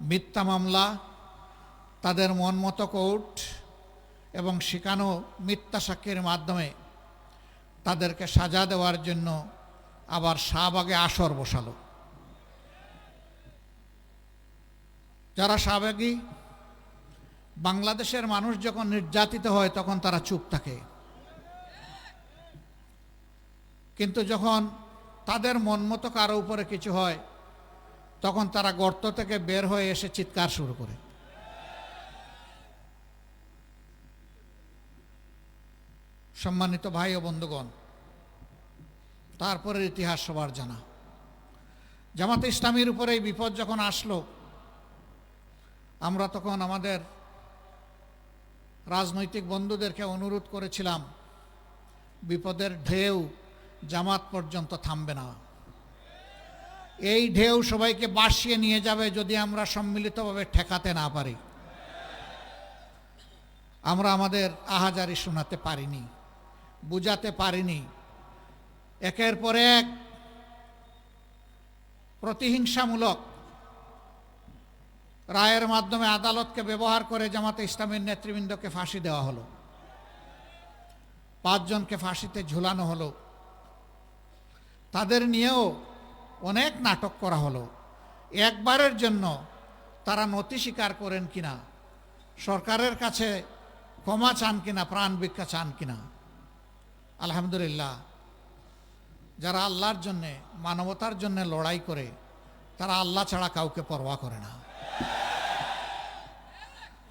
মিথ্যা মামলা, তাদের মন মতো কোর্ট এবং শেখানো মিথ্যা সাক্ষীর মাধ্যমে তাদেরকে সাজা দেওয়ার জন্য আবার শাহবাগে আসর বসালো। যারা শাহবাগী, বাংলাদেশের মানুষ যখন নির্যাতিত হয় তখন তারা চুপ থাকে। কিন্তু যখন তাদের মন মতো কারও উপরে কিছু হয় তখন তারা গর্ত থেকে বের হয়ে এসে চিৎকার শুরু করে। সম্মানিত ভাই ও বন্ধুগণ, তারপরের ইতিহাস সবার জানা। জামাতে ইসলামীর উপরে এই বিপদ যখন আসলো, আমরা তখন আমাদের রাজনৈতিক বন্ধুদেরকে অনুরোধ করেছিলাম, বিপদের ঢেউ জামাত পর্যন্ত থামবে না। এই ঢেউ সবাইকে বাসিয়ে নিয়ে যাবে যদি আমরা সম্মিলিতভাবে ঠেকাতে না পারি। আমরা আমাদের আহাজারি শোনাতে পারিনি, বুঝাতে পারিনি। একের পর এক প্রতিহিংসামূলক রায়ের মাধ্যমে আদালতকে ব্যবহার করে জামাতে ইসলামের নেতৃবৃন্দকে ফাঁসি দেওয়া হলো। পাঁচজনকে ফাঁসিতে ঝুলানো হলো। তাদের নিয়েও অনেক নাটক করা হলো। একবারের জন্য তারা নথি স্বীকার করেন কিনা, সরকারের কাছে ক্ষমা চান কিনা, প্রাণ ভিক্ষা চান কিনা, আলহামদুলিল্লাহ, যারা আল্লাহর জন্যে, মানবতার জন্য লড়াই করে, তারা আল্লাহ ছাড়া কাউকে পরোয়া করে না।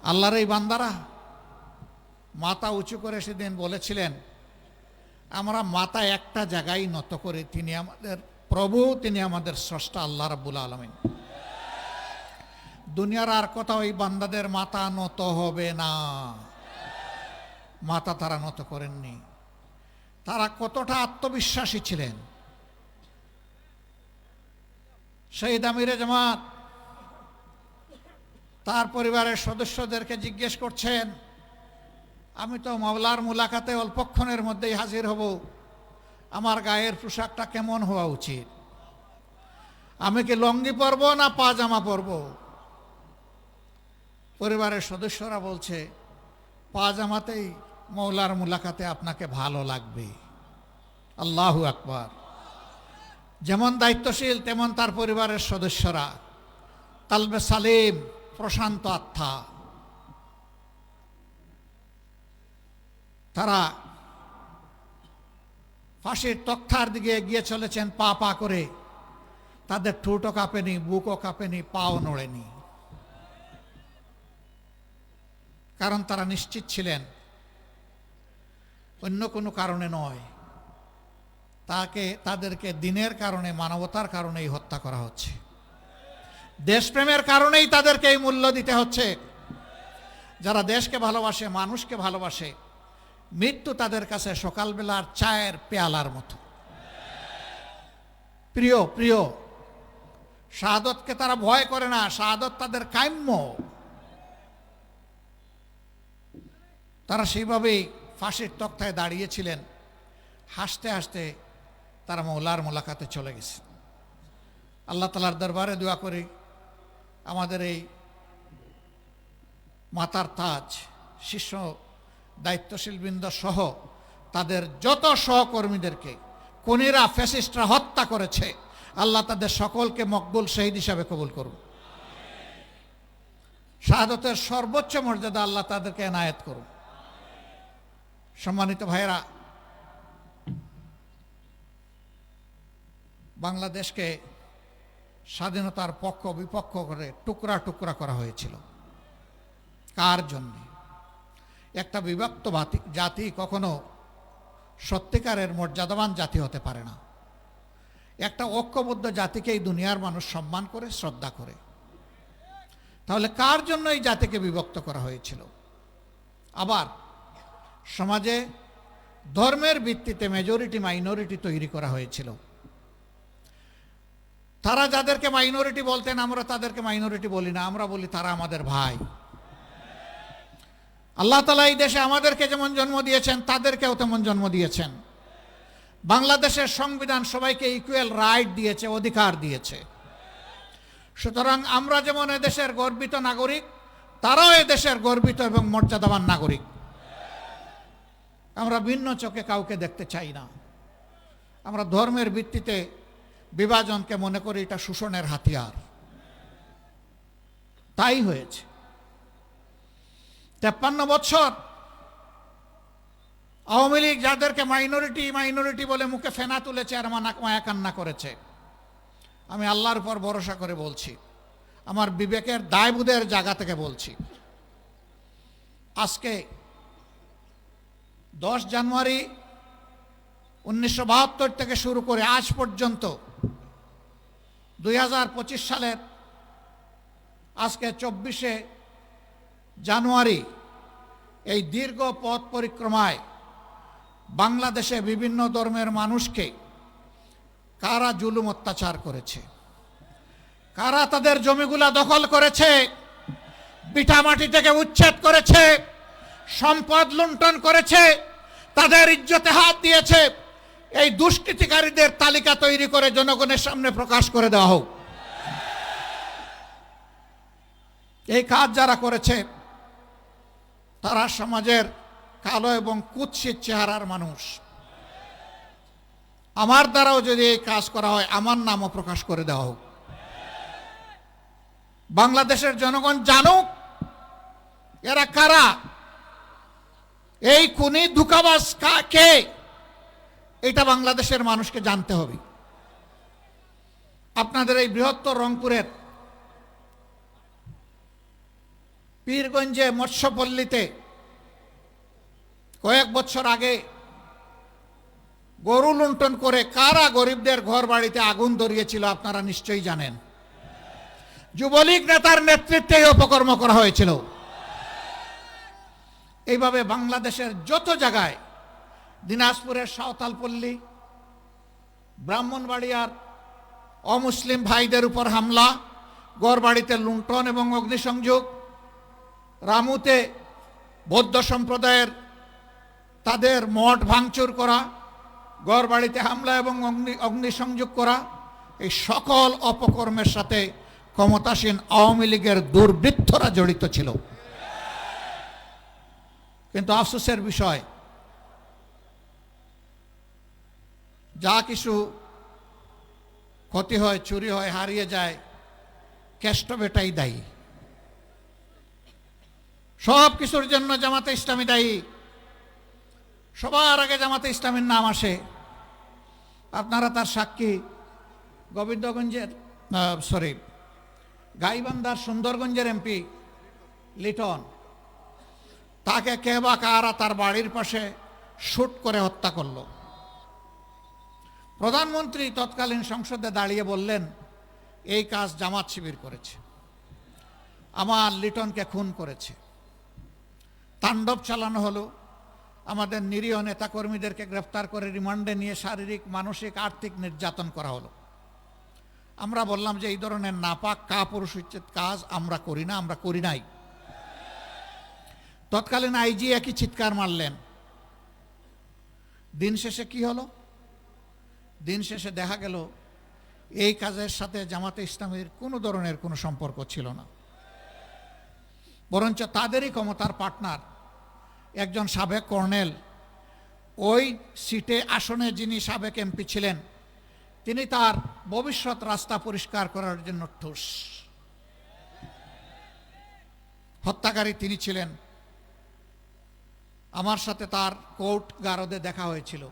আল্লাহর এই বান্দারা মাথা উঁচু করে সেদিন বলেছিলেন, আমরা মাথা একটা জায়গায় নত করে, তিনি আমাদের প্রভু, তিনি আমাদের স্রষ্টা, আল্লাহ রাব্বুল আলমিন। দুনিয়ার আর কোথাও ওই বান্দাদের মাথা নত হবে না। মাথা তারা নত করেননি। তারা কতটা আত্মবিশ্বাসী ছিলেন। শহীদ আমিরে জামাত, তার পরিবারের সদস্যদেরকে জিজ্ঞেস করছেন, আমি তো মাওলার মুলাকাতে অল্পক্ষণের মধ্যেই হাজির হব। আমার গায়ের পোশাকটা কেমন হওয়া উচিত? আমি কি লঙ্গি পরব না পাজামা পরব? পরিবারের সদস্যরা বলছে পাজামাতেই মৌলার মুলাকাতে আপনাকে ভালো লাগবে। আল্লাহু আকবার। যেমন দায়িত্বশীল, তেমন তার পরিবারের সদস্যরা। কালবে সালিম, প্রশান্ত আত্মা। তারা ফাঁসির তক্তার দিকে এগিয়ে চলেছেন পা পা করে। তাদের ঠোঁটও কাঁপেনি, বুকও কাঁপেনি, পাও নড়েনি। কারণ তারা নিশ্চিত ছিলেন, অন্য কোনো কারণে নয়। তাকে, তাদেরকে দিনের কারণে, মানবতার কারণেই হত্যা করা হচ্ছে। দেশপ্রেমের কারণেই তাদেরকে এই মূল্য দিতে হচ্ছে। যারা দেশকে ভালোবাসে, মানুষকে ভালোবাসে মৃত্যু তাদের কাছে সকালবেলার চায়ের পেয়ালার মতো। প্রিয় প্রিয়, শাহাদতকে তারা ভয় করে না, শাহাদত তাদের কাম্য। তারা সেইভাবেই ফাঁসির তক্তায় দাঁড়িয়েছিলেন, হাসতে হাসতে তারা মৌলার মোলাকাতে চলে গেছে। আল্লাহ তালার দরবারে দোয়া করি, আমাদের এই মাতার তাজ, শিষ্য দায়িত্বশীল বৃন্দ সহ তাদের যত সহকর্মীদেরকে কোনিরা ফ্যাসিস্টরা হত্যা করেছে, আল্লাহ তাদের সকলকে মকবুল শহীদ হিসাবে কবুল করুন। শাহাদতের সর্বোচ্চ মর্যাদা আল্লাহ তাদেরকে এনায়েত করুন। সম্মানিত ভাইরা বাংলাদেশকে স্বাধীনতার পক্ষ, বিপক্ষ করে টুকরা টুকরা করা হয়েছিল। কার জন্যে? একটা বিভক্ত জাতি কখনো সত্যিকারের মর্যাদাবান জাতি হতে পারে না। একটা ঐক্যবদ্ধ জাতিকেই দুনিয়ার মানুষ সম্মান করে, শ্রদ্ধা করে। তাহলে কার জন্য এই জাতিকে বিভক্ত করা হয়েছিল? আবার, সমাজে ধর্মের ভিত্তিতে মেজরিটি মাইনরিটি তৈরি করা হয়েছিল। তারা যাদেরকে মাইনরিটি বলতেন, আমরা তাদেরকে মাইনরিটি বলি না, আমরা বলি তারা আমাদের ভাই। আল্লাহ তালা এই দেশে আমাদেরকে যেমন জন্ম দিয়েছেন, তাদেরকেও তেমন জন্ম দিয়েছেন। বাংলাদেশের সংবিধান সবাইকে ইকুয়াল রাইট দিয়েছে, অধিকার দিয়েছে। সুতরাং আমরা যেমন এদেশের গর্বিত নাগরিক, তারাও এদেশের গর্বিত এবং মর্যাদাবান নাগরিক। আমরা ভিন্ন চোখে কাউকে দেখতে চাই না। আমরা ধর্মের ভিত্তিতে বিভাজনকে মনে করি, এটা শোষণের হাতিয়ার। তাই হয়েছে। তেপ্পান্ন বছর। আওয়ামী লীগ যাদেরকে মাইনরিটি মাইনরিটি বলে মুখে ফেনা তুলেছে আর মায়া কান্না করেছে। আমি আল্লাহর উপর ভরসা করে বলছি, আমার বিবেকের দায়বুদের জায়গা থেকে বলছি। আজকে দশ জানুয়ারি উনিশশো বাহাত্তর থেকে শুরু করে আজ পর্যন্ত দু হাজার পঁচিশ সালের আজকে চব্বিশে জানুয়ারি, এই দীর্ঘ পথ পরিক্রমায় বাংলাদেশে বিভিন্ন ধর্মের মানুষকে কারা জুলুম অত্যাচার করেছে? কারা তাদের জমিগুলা দখল করেছে? বিটামাটি থেকে উচ্ছেদ করেছে? সম্পদ লুণ্ঠন করেছে? তাদের ইজ্জতে হাত দিয়েছে? এই দুষ্কৃতিকারীদের তালিকা তৈরি করে জনগণের সামনে প্রকাশ করে দেওয়া হোক। এই কাজ যারা করেছে তারা সমাজের কালো এবং কুৎসিত চেহারার মানুষ। আমার দ্বারাও যদি এই কাজ করা হয়, আমার নামও প্রকাশ করে দেওয়া হোক। বাংলাদেশের জনগণ জানুক, এরা কারা? এই খুনি ধুকাবাস কে? এটা বাংলাদেশের মানুষকে জানতে হবে। আপনাদের এই বৃহত্তর রংপুরের পীরগঞ্জে মৎস্যপল্লীতে কয়েক বছর আগে গরু লুণ্ঠন করে কারা গরিবদের ঘর বাড়িতে আগুন ধরিয়েছিল আপনারা নিশ্চয়ই জানেন। যুবলীগ নেতার নেতৃত্বে অপকর্ম করা হয়েছিল। এইভাবে বাংলাদেশের যত জায়গায় দিনাজপুরের সাঁওতালপল্লী, ব্রাহ্মণবাড়িয়ার অমুসলিম ভাইদের উপর হামলা গড়বাড়িতে লুণ্ঠন এবং অগ্নিসংযোগ রামুতে বৌদ্ধ সম্প্রদায়ের তাদের মঠ ভাঙচুর করা গড়বাড়িতে হামলা এবং অগ্নি, অগ্নিসংযোগ করা, এই সকল অপকর্মের সাথে ক্ষমতাসীন আওয়ামী লীগের দুর্বৃত্তরা জড়িত ছিল। কিন্তু আফসোসের বিষয়, যা কিছু ক্ষতি হয়, চুরি হয়, হারিয়ে যায়, কেষ্ট বেটাই দায়ী। সব কিছুর জন্য জামাতে ইসলামী দায়ী। সবার আগে জামাতে ইসলামীর নাম আসে। আপনারা তার সাক্ষী গোবিন্দগঞ্জের সরি গাইবান্ধার সুন্দরগঞ্জের এমপি লিটন। তাকে কে বা কারা তার বাড়ির পাশে শুট করে হত্যা করল। প্রধানমন্ত্রী তৎকালীন সংসদে দাঁড়িয়ে বললেন, এই কাজ জামাত শিবির করেছে। আমার লিটনকে খুন করেছে। তাণ্ডব চালানো হলো। আমাদের নিরীহ নেতাকর্মীদেরকে গ্রেফতার করে রিমান্ডে নিয়ে শারীরিক, মানসিক, আর্থিক নির্যাতন করা হলো। আমরা বললাম যে, এই ধরনের নাপাক কা পুরুষোচ্ছেদ কাজ আমরা করি না, আমরা করি নাই। তৎকালীন আইজি একই চিৎকার মারলেন। দিন শেষে কি হলো? দিন শেষে দেখা গেল, এই কাজের সাথে জামাতে ইসলামের কোনো ধরনের কোনো সম্পর্ক ছিল না। বরঞ্চ তাদেরই ক্ষমতার পার্টনার, একজন সাবেক কর্নেল। ওই সিটে আসনে যিনি সাবেক এমপি ছিলেন, তিনি তার ভবিষ্যৎ রাস্তা পরিষ্কার করার জন্য ঠোস। হত্যাকারী তিনি ছিলেন। আমার সাথে তার কোর্ট গারদে দেখা হয়েছিল।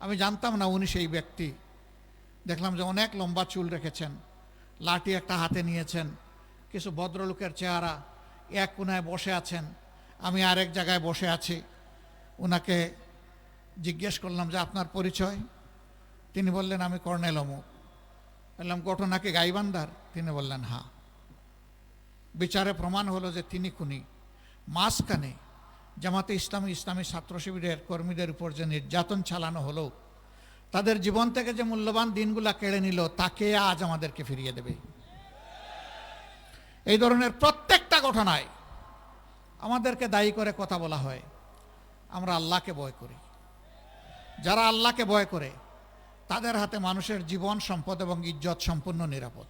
আমি জানতাম না উনি সেই ব্যক্তি। দেখলাম যে অনেক লম্বা চুল রেখেছেন, লাঠি একটা হাতে নিয়েছেন, কিছু ভদ্রলোকের চেহারা এক কোনায় বসে আছেন, আমি আরেক জায়গায় বসে আছি। ওনাকে জিজ্ঞেস করলাম যে, আপনার পরিচয়? তিনি বললেন, আমি কর্নেল অমুক। বললাম, ঘটনা কি গাইবান্ধার? তিনি বললেন হ্যাঁ বিচারে প্রমাণ হলো যে তিনি খুনি। মাঝখানে জামাতে ইসলামী ইসলামী ছাত্র শিবিরের কর্মীদের উপর যে নির্যাতন চালানো হলো, তাদের জীবন থেকে যে মূল্যবান দিনগুলা কেড়ে নিল, তাকে আজ আমাদেরকে ফিরিয়ে দেবে। এই ধরনের প্রত্যেকটা ঘটনায় আমাদেরকে দায়ী করে কথা বলা হয়। আমরা আল্লাহকে ভয় করি। যারা আল্লাহকে ভয় করে, তাদের হাতে মানুষের জীবন, সম্পদ এবং ইজ্জত সম্পূর্ণ নিরাপদ।